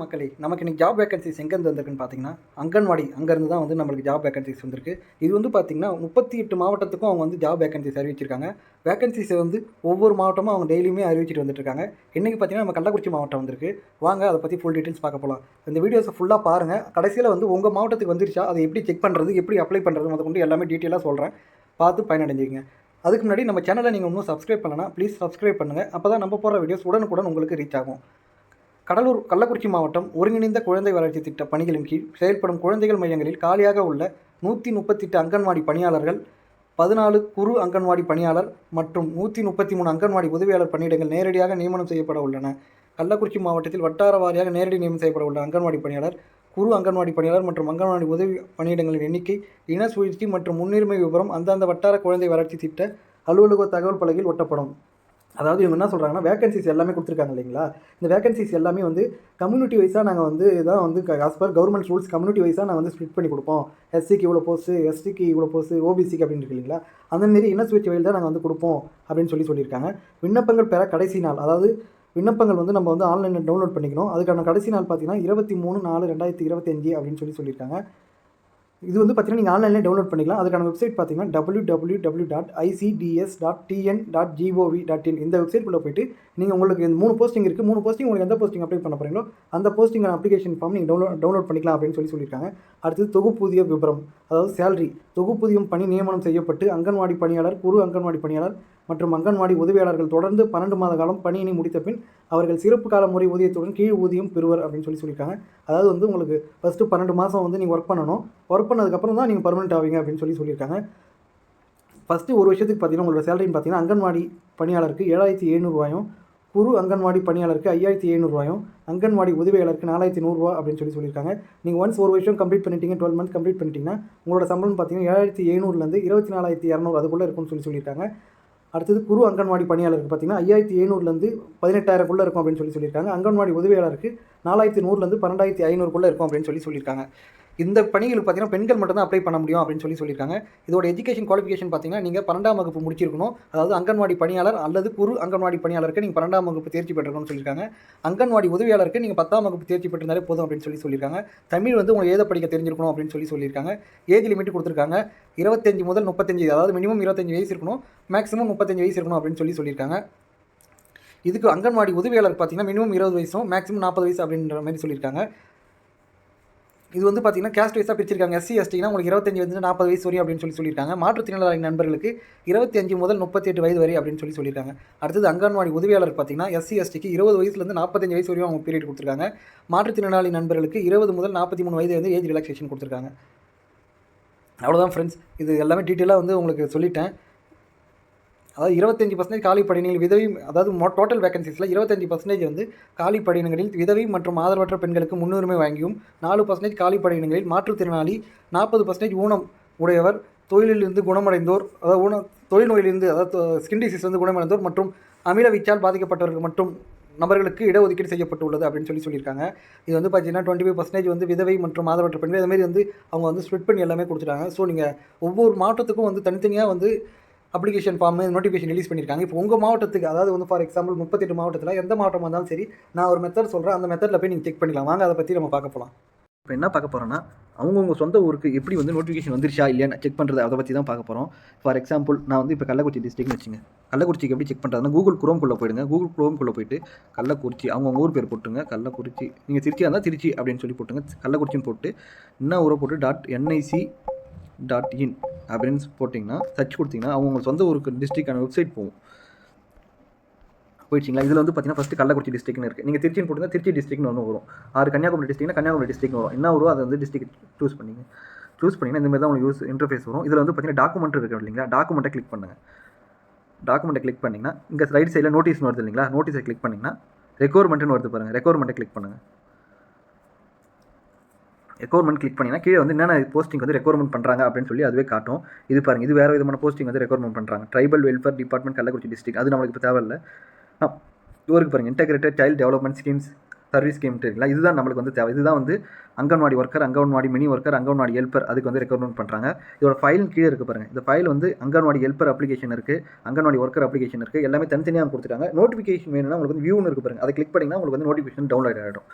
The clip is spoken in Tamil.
மக்களே நமக்கு இன்றைக்கி ஜாப் வேகன்சிஸ் எங்கேருந்து வந்திருக்குன்னு பார்த்தீங்கன்னா அங்கன்வாடி அங்கேருந்து தான் வந்து நம்மளுக்கு ஜாப் வேகன்சிஸ் வந்திருக்கு. இது வந்து பார்த்தீங்கன்னா முப்பத்தி எட்டு மாவட்டத்துக்கும் அவங்க வந்து ஜாப் வேகன்சிஸ் அறிவிச்சிருக்காங்க. வேகன்சிஸை வந்து ஒவ்வொரு மாவட்டமும் அவங்க டெய்லியுமே அறிவிச்சிட்டு வந்துட்டுருக்காங்க இன்றைக்கி பார்த்தீங்கன்னா நம்ம கள்ளக்குறிச்சி மாவட்டம் வந்திருக்கு. வாங்க அதை பற்றி ஃபுல் டீட்டெயில்ஸ் பார்க்க போகலாம் இந்த வீடியோஸை ஃபுல்லாக பாருங்கள் கடைசியில் வந்து உங்கள் மாவட்டத்துக்கு வந்துருச்சா அதை எப்படி செக் பண்ணுறது எப்படி அப்ளை பண்ணுறது அதை கொண்டு எல்லாமே டீட்டெயிலாக சொல்கிறேன் பார்த்து பயனடைஞ்சிக்கங்க அதுக்கு முன்னாடி நம்ம சேனலை நீங்கள் இன்னும் சப்ஸ்கிரைப் பண்ணலாம் ப்ளீஸ் சப்ஸ்கிரைப் பண்ணுங்கள் அப்போ தான் நம்ம போகிற வீடியோஸ் உடனுக்குடன் உங்களுக்கு ரீச் ஆகும். கடலூர் கள்ளக்குறிச்சி மாவட்டம் ஒருங்கிணைந்த குழந்தை வளர்ச்சி திட்ட பணிகளின் கீழ் செயல்படும் குழந்தைகள் மையங்களில் காலியாக உள்ள நூற்றி முப்பத்தெட்டு அங்கன்வாடி பணியாளர்கள் பதினாலு குறு அங்கன்வாடி பணியாளர் மற்றும் நூற்றி முப்பத்தி மூணு அங்கன்வாடி உதவியாளர் பணியிடங்கள் நேரடியாக நியமனம் செய்யப்பட உள்ளன. கள்ளக்குறிச்சி மாவட்டத்தில் வட்டார வாரியாக நேரடி நியமனம் செய்யப்பட உள்ள அங்கன்வாடி பணியாளர் குறு அங்கன்வாடி பணியாளர் மற்றும் அங்கன்வாடி உதவி பணியிடங்களின் எண்ணிக்கை இன சுழற்சி மற்றும் முன்னுரிமை விவரம் அந்தந்த வட்டார குழந்தை வளர்ச்சி திட்ட அலுவலக தகவல் பலகையில் ஒட்டப்படும். அதாவது இவங்க என்ன சொல்கிறாங்கன்னா வேகன்சிஸ் எல்லாமே கொடுத்துருக்காங்க இல்லைங்களா? இந்த வேகன்சிஸ் எல்லாமே வந்து கம்யூனிட்டி வைஸாக நாங்கள் வந்து இதான் வந்து as per government rules community வைஸாக நாங்கள் வந்து ஸ்ப்ளிட் பண்ணி கொடுப்போம். எஸ்சிக்கு இவ்வளோ போஸ்ட்டு எஸ்டிக்கு இவ்வளோ போஸ்ட்டு ஓபிசிக்கு அப்படின்னு இருக்கு இல்லைங்களா? அந்தமாரி இன சுழற்சி வழியில் தான் நாங்கள் வந்து கொடுப்போம் அப்படின்னு சொல்லி சொல்லியிருக்காங்க. விண்ணப்பங்கள் பெற கடைசி நாள் அதாவது விண்ணப்பங்கள் வந்து நம்ம வந்து ஆன்லைனில் டவுன்லோட் பண்ணிக்கணும். அதுக்கான கடைசி நாள் பார்த்தீங்கன்னா இருபத்தி மூணு நாலு ரெண்டாயிரத்தி இருபத்தஞ்சி அப்படின்னு சொல்லி சொல்லியிருக்காங்க. இது வந்து பார்த்தீங்கன்னா நீங்கள் ஆன்லைனில் டவுன்லோட் பண்ணிக்கலாம். அதுக்கான வெப்சைட் பார்த்தீங்கன்னா W W W dot ICDS dot TN dot gov dot in இந்த வெப்சைட்குள்ளே போயிட்டு நீங்கள் உங்களுக்கு இந்த மூணு போஸ்டிங் இருக்குது மூணு போஸ்டிங் உங்களுக்கு எந்த போஸ்டிங் அப்ளை பண்ண போகிறீங்களோ அந்த போஸ்டிங்கான அப்ளிகேஷன் ஃபார்ம் நீங்கள் டவுன்லோட் டவுன்லோட் பண்ணிக்கலாம் அப்படின்னு சொல்லி சொல்லியிருக்காங்க. அடுத்து தொகுப்பூதிய விபரம். அதாவது சேலரி தொகுப்பூதியம் பணி நியமனம் செய்யப்பட்டு அங்கன்வாடி பணியாளர் குறு அங்கன்வாடி பணியாளர் மற்றும் அங்கன்வாடி உதவியாளர்கள் தொடர்ந்து பன்னெண்டு மாத காலம் பணியினை முடித்த பின் அவர்கள் சிறப்பு கால முறை ஊதியத்துடன் கீழ் ஊதியம் பெறுவர் அப்படின்னு சொல்லி சொல்லியிருக்காங்க. அதாவது வந்து உங்களுக்கு ஃபஸ்ட்டு பன்னெண்டு மாதம் வந்து நீங்கள் ஒர்க் பண்ணணும். ஒர்க் பண்ணதுக்கப்புறம் தான் நீங்கள் பர்மனெண்ட் ஆவீங்க அப்படின்னு சொல்லி சொல்லியிருக்காங்க. ஃபஸ்ட்டு ஒரு வருஷத்துக்கு பார்த்தீங்கன்னா உங்களோட சேலரின்னு பார்த்தீங்கன்னா அங்கன்வாடி பணியாளருக்கு ஏழாயிரத்தி எழுநூறுவாயும் குரு அங்கன்வாடி பணியாளருக்கு ஐயாயிரத்தி எழுநூறுவாயும் அங்கன்வாடி உதவியாளருக்கு நாலாயிரத்தி நூறுரூவா அப்படின்னு சொல்லி சொல்லியிருக்காங்க. நீங்கள் ஒன்ஸ் ஒரு வருஷம் கம்ப்ளீட் பண்ணிட்டீங்க டுவெல் மந்த் கம்ப்ளீட் பண்ணிட்டீங்கன்னா உங்களோட சம்பளம் பார்த்தீங்கன்னா ஏழாயிரத்தி எழுநூறுலேருந்து இருபத்தி நாலாயிரத்தி இரநூறு அதுக்குள்ளே இருக்கும்னு சொல்லி சொல்லியிருக்காங்க. அடுத்தது குறு அங்கன்வாடி பணியாளருக்கு பார்த்திங்கன்னா ஐயாயிரத்தி எழுநூறுலேருந்து பதினெட்டாயிரக்குள்ளே இருக்கும் அப்படின்னு சொல்லி சொல்லியிருக்காங்க. அங்கன்வாடி உதவியாளருக்கு நாலாயிரத்தி நூறுலேருந்து பன்னெண்டாயிரத்தி ஐநூறுக்குள்ளே இருக்கும் அப்படின்னு சொல்லி சொல்லியிருக்காங்க. இந்த பணிகளுக்கு பார்த்தீங்கன்னா பெண்கள் மட்டும்தான் அப்ளை பண்ண முடியும் அப்படின்னு சொல்லி சொல்லியிருக்காங்க. இதோட எஜுகேஷன் குவாலிஃபிகேஷன் பார்த்தீங்கன்னா நீங்கள் பன்னெண்டாம் வகுப்பு முடிச்சிருக்கணும். அதாவது அங்கன்வாடி பணியாளர் அல்லது குறு அங்கன்வாடி பணியாளருக்கு நீங்கள் பன்னெண்டாம் வகுப்பு தேர்ச்சி பெற்றிருக்கணும்னு சொல்லியிருக்காங்க. அங்கன்வாடி உதவியாளருக்கு நீங்கள் பத்தாம் வகுப்பு தேர்ச்சி பெற்றிருந்தாலே போதும் அப்படின்னு சொல்லி சொல்லியிருக்காங்க. தமிழ் வந்து உங்களுக்கு ஏத படிக்க தெரிஞ்சிருக்கணும் அப்படின்னு சொல்லி சொல்லியிருக்காங்க. ஏஜ் லிமிட் கொடுத்துருக்காங்க. இருபத்தஞ்சு முதல் முப்பத்தஞ்சு அதாவது மினிமம் இருபத்தஞ்சு வயசு இருக்கணும். மேக்ஸிமம் முப்பத்தஞ்சு வயசு இருக்கணும் அப்படின்னு சொல்லி சொல்லியிருக்காங்க. இதுக்கு அங்கன்வாடி உதவியாளர் பார்த்தீங்கன்னா மினிமம் இருபது வயசும் மேக்ஸிமம் நாற்பது வயசு அப்படின்ற மாதிரி சொல்லியிருக்காங்க. இது வந்து பார்த்தீங்கன்னா கேஸ்ட் வைஸாக பிரிச்சிருக்காங்க. எஸ்சி எஸ்டினா உங்களுக்கு இருபத்தஞ்சு வந்து நாற்பது வயசு வரையும் அப்படின்னு சொல்லி சொல்லியிருக்காங்க. மாற்றுத்திறனாளி நண்பர்களுக்கு இருபத்தஞ்சு முதல் முப்பத்தி எட்டு வயது வரை அப்படின்னு சொல்லி சொல்லியிருக்காங்க. அடுத்தது அங்கன்வாடி உதவியாளர் பார்த்தீங்கன்னா எஸ்சி எஸ்டிக்கு இருபது வயசுலேருந்து நாற்பத்தஞ்சு வயசு வரையும் அவங்க பீரியட் கொடுத்துருக்காங்க. மாற்றுத்திறனாளி நண்பர்களுக்கு இருபது முதல் நாற்பத்தி மூணு வயது வந்து ஏஜ் ரிலாக்ஸேஷன் கொடுத்துருக்காங்க. அவ்வளோதான் ஃப்ரெண்ட்ஸ் இது எல்லாமே டீட்டெயிலாக வந்து உங்களுக்கு சொல்லிட்டேன். அதாவது இருபத்தஞ்சி பர்சன்டேஜ் காலி பணியிடங்கள் விதவி அதாவது டோட்டல் வேகன்சிஸில் இருபத்தஞ்சி பர்சன்டேஜ் வந்து காலி பணியிடங்களில் விதவை மற்றும் ஆதரவற்ற பெண்களுக்கு முன்னுரிமை வாங்கியும் நாலு பர்சன்டேஜ் காலி பணியிடங்களில் மாற்றுத்திறனாளி நாற்பது பர்சன்டேஜ் ஊனம் உடையவர் தொழிலிலிருந்து குணமடைந்தோர் அதாவது ஊன தொழில் நோயிலிருந்து அதாவது ஸ்கின் டிசீஸ் வந்து குணமடைந்தோர் மற்றும் அமில வீச்சால் பாதிக்கப்பட்டவர்கள் மற்றும் நபர்களுக்கு இடஒதுக்கீடு செய்யப்பட்டுள்ளது அப்படின்னு சொல்லி சொல்லியிருக்காங்க. இது வந்து பார்த்தீங்கன்னா டுவெண்ட்டி ஃபைவ் பர்சன்டேஜ் வந்து விதவை மற்றும் ஆதரவற்ற பெண்கள் இந்த மாதிரி வந்து அவங்க வந்து ஸ்ப்ளிட் பண்ணி எல்லாமே கொடுத்துட்டாங்க. ஸோ நீங்கள் ஒவ்வொரு மாவட்டத்துக்கும் வந்து தனித்தனியாக வந்து அப்ளிகேஷன் ஃபார்ம் நோட்டிஃபிகேஷன் ரிலீஸ் பண்ணியிருக்காங்க இப்போ உங்கள் மாவட்டத்துக்கு அதாவது வந்து ஃபார் எக்ஸாம்பிள் முப்பத்தெட்டு மாவட்டத்தில் எந்த மாவட்டமாக இருந்தாலும் சரி நான் ஒரு மெத்தட் சொல்கிறேன் அந்த மெத்தடில் போய் நீங்கள் செக் பண்ணிக்கலாம். வாங்க அதை பற்றி நம்ம பார்க்க போகலாம் இப்போ என்ன பார்க்க போகிறோன்னா அவங்கவுங்க சொந்த ஊருக்கு எப்படி வந்து நோட்டிஃபிகேஷன் வந்துருச்சா இல்லையான்னு செக் பண்ணுறது அதை பற்றி தான் பார்க்க போகிறோம் ஃபார் எக்ஸாம்பிள் நான் வந்து இப்போ கள்ளக்குறிச்சி டிஸ்ட்ரிக்ட்னு வச்சுங்க கள்ளக்குறிச்சிக்கு எப்படி செக் பண்ணுறதுனா கூகுள் குரோம்குள்ளே போயிடுங்க. கூகுள் குரோம்குள்ளே போயிட்டு கள்ளக்குறிச்சி அவங்கவுங்க ஊர் பேர் போட்டுங்க கள்ளக்குறிச்சி நீங்கள் திருச்சியாக இருந்தால் திருச்சி அப்படின்னு சொல்லி போட்டுங்க கள்ளக்குறிச்சின்னு போட்டு என்ன ஊரை போட்டு டாட் என்ஐசி டாட் இன் அப்படின்னு போட்டிங்கன்னா சர்ச் கொடுத்தீங்கன்னா அவங்க சொந்த ஊருக்கு டிஸ்ட்ரிக்டான வெப்சைட் போகும். போயிடுச்சிங்களா? இதில் வந்து பார்த்தீங்கன்னா ஃபஸ்ட்டு கள்ளக்குறிச்சி டிஸ்ட்ரிக்னு இருக்குது நீங்கள் திருச்சின்னு போட்டிங்கன்னா திருச்சி டிஸ்ட்ரிக்னு ஒன்று வரும். ஆறு கன்னியாகுமரி டிஸ்ட்ரிக்னா கன்னியாகுமரி டிஸ்ட்ரிக்னு வரும். என்ன வரும்? அதை வந்து டிஸ்ட்ரிக்ட் சூஸ் பண்ணிங்க. சூஸ் பண்ணிங்கன்னா இந்த மாதிரி தான் உங்களுக்கு யூஸ் இன்டர்ஃபேஸ் வரும். இதில் வந்து பார்த்தீங்கன்னா டாக்குமெண்ட் இருக்குது இல்லைங்களா? டாக்குமெண்ட்டை கிளிக் பண்ணுங்கள் டாக்குமெண்ட்டை கிளிக் பண்ணிங்கன்னா இங்கே ரைட் சைடில் நோட்டீஸ் வருது இல்லைங்களா? நோட்டீஸை கிளிக் பண்ணிங்கன்னா ரெக்குவயர்மெண்ட்னு வருது பாருங்கள் ரெக்குவயர்மெண்ட்டை கிளிக் பண்ணுங்கள் ரெக்குவயர்மெண்ட் கிளிக் பண்ணிங்கன்னா கீழே வந்து என்னென்ன போஸ்டிங் வந்து ரெக்குவயர்மெண்ட் பண்ணுறாங்க அப்படின்னு சொல்லி அதுவே காட்டும். இது பாருங்கள் இது வேறு விதமான போஸ்டிங் வந்து ரெக்குவயர்மெண்ட் பண்ணுறாங்க tribal welfare department Kallakurichi district அது நம்மளுக்கு இப்போ தேவையில்லை. ஆ இவருக்கு பாருங்கள் integrated child development schemes service scheme இருக்குங்களா இதுதான் நம்மளுக்கு வந்து தேவை. இதுதான் வந்து anganwadi worker anganwadi mini worker anganwadi helper அதுக்கு வந்து ரெக்கமெண்ட் பண்ணுறாங்க இதோட ஃபைல் கீழே இருக்குது பாருங்கள் இந்த ஃபைல் வந்து அங்கன்வாடி ஹெல்ப்பர் அப்ளிகேஷன் இருக்குது அங்கன்வாடி ஒர்க்கர் அப்ளிகேஷன் இருக்குது எல்லாமே தனித்தனியாக கொடுத்துருக்காங்க நோட்டிஃபிகேஷன் வேணும்னா உங்களுக்கு வந்து வியூன்னு இருக்குது பாருங்கள் அதை கிளிக் பண்ணிங்கன்னா உங்களுக்கு வந்து நோட்டிஃபிகேஷன் டவுன்லோட் ஆகிடும்